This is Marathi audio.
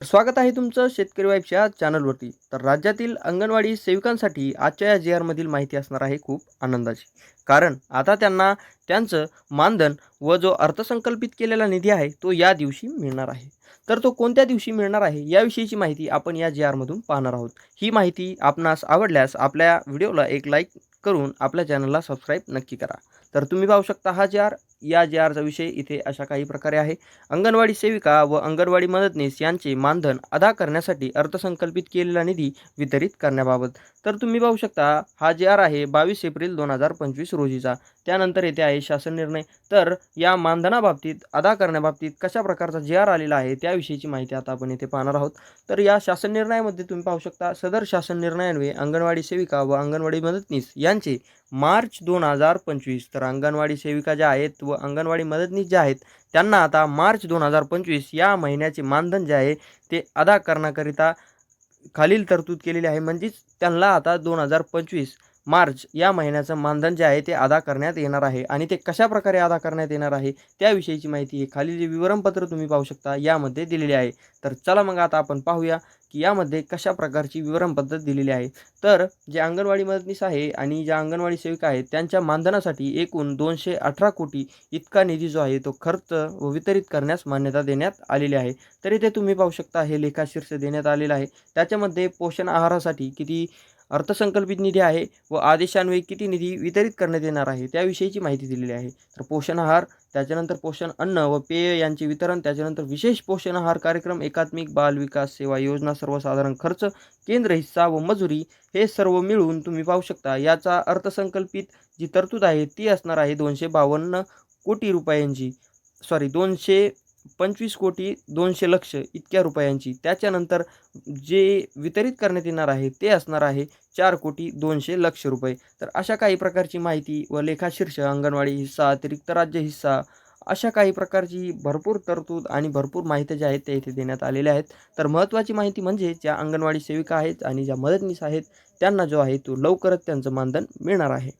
स्वागत आहे तुमचं शेतकरी वाईफच्या चॅनलवरती. तर राज्यातील अंगणवाडी सेविकांसाठी आजच्या या जी आरमधील माहिती असणार आहे खूप आनंदाची. कारण आता त्यांना त्यांचं मानधन व जो अर्थसंकल्पित केलेला निधी आहे तो या दिवशी मिळणार आहे. तर तो कोणत्या दिवशी मिळणार आहे याविषयीची माहिती आपण या जी आरमधून पाहणार आहोत. ही माहिती आपणास आवडल्यास आपल्या व्हिडिओला एक लाईक करून आपल्या चॅनलला सबस्क्राईब नक्की करा. तर तुम्ही पाहू शकता हा जे आर या जे आरचा विषय इथे अशा काही प्रकारे आहे. अंगणवाडी सेविका व अंगणवाडी मदतनीस यांचे मानधन अदा करण्यासाठी अर्थसंकल्पित केलेला निधी वितरित करण्याबाबत. तर तुम्ही पाहू शकता हा जे आर आहे बावीस एप्रिल दोन हजार पंचवीस रोजीचा. त्यानंतर येथे आहे शासन निर्णय. तर या मानधनाबाबतीत अदा करण्याबाबतीत कशा प्रकारचा जे आर आलेला आहे त्याविषयीची माहिती आता आपण येथे पाहणार आहोत. तर या शासन निर्णयामध्ये तुम्ही पाहू शकता सदर शासन निर्णयान्वये अंगणवाडी सेविका व अंगणवाडी मदतनीस या यांचे मार्च दोन हजार पंचवीस तर अंगणवाडी सेविका ज्या आहेत व अंगणवाडी मदतनीस ज्या आहेत त्यांना आता मार्च दोन हजार पंचवीस या महिन्याचे मानधन जे आहे ते अदा करण्याकरिता खालील तरतूद केलेली आहे. म्हणजेच त्यांना आता दोन हजार पंचवीस मार्च या महिन्याचं मानधन जे आहे ते अदा करण्यात येणार आहे. आणि ते कशा प्रकारे अदा करण्यात येणार आहे त्याविषयीची माहिती हे खालील जे विवरणपत्र तुम्ही पाहू शकता यामध्ये दिलेले आहे. तर चला मग आता आपण पाहूया की यामध्ये कशा प्रकारची विवरण पद्धत दिलेली आहे. तर जे अंगणवाडी मदतनीस आहे आणि ज्या अंगणवाडी सेविका आहेत त्यांच्या मानधनासाठी एकूण दोनशे अठरा कोटी इतका निधी जो आहे तो खर्च व वितरित करण्यास मान्यता देण्यात आलेली आहे. तर इथे तुम्ही पाहू शकता हे लेखाशीर्ष देण्यात आलेलं आहे. त्याच्यामध्ये पोषण आहारासाठी किती अर्थसंकल्पित निधी आहे व आदेशान्वये किती निधी वितरित करण्यात येणार आहे त्याविषयीची माहिती दिलेली आहे. तर पोषण आहार त्याच्यानंतर पोषण अन्न व पेय यांचे वितरण त्याच्यानंतर विशेष पोषण आहार कार्यक्रम एकात्मिक बाल विकास सेवा योजना सर्वसाधारण खर्च केंद्र हिस्सा व मजुरी हे सर्व मिळून तुम्ही पाहू शकता. याचा अर्थसंकल्पित जी तरतूद आहे ती असणार आहे दोनशे बावन्न कोटी रुपयांची. सॉरी दोनशे पंचवीस कोटी दोनशे लक्ष इतक्या रुपयांची. त्याच्यानंतर जे वितरित करण्यात येणार आहे ते असणार आहे चार कोटी दोनशे लक्ष रुपये. तर अशा काही प्रकारची माहिती व लेखाशीर्ष अंगणवाडी हिस्सा अतिरिक्त राज्य हिस्सा अशा काही प्रकारची भरपूर तरतूद आणि भरपूर माहिती ज्या आहेत त्या इथे देण्यात आलेल्या आहेत. तर महत्त्वाची माहिती म्हणजे ज्या अंगणवाडी सेविका आहेत आणि ज्या मदतनीस आहेत त्यांना जो आहे तो लवकरच त्यांचं मानधन मिळणार आहे.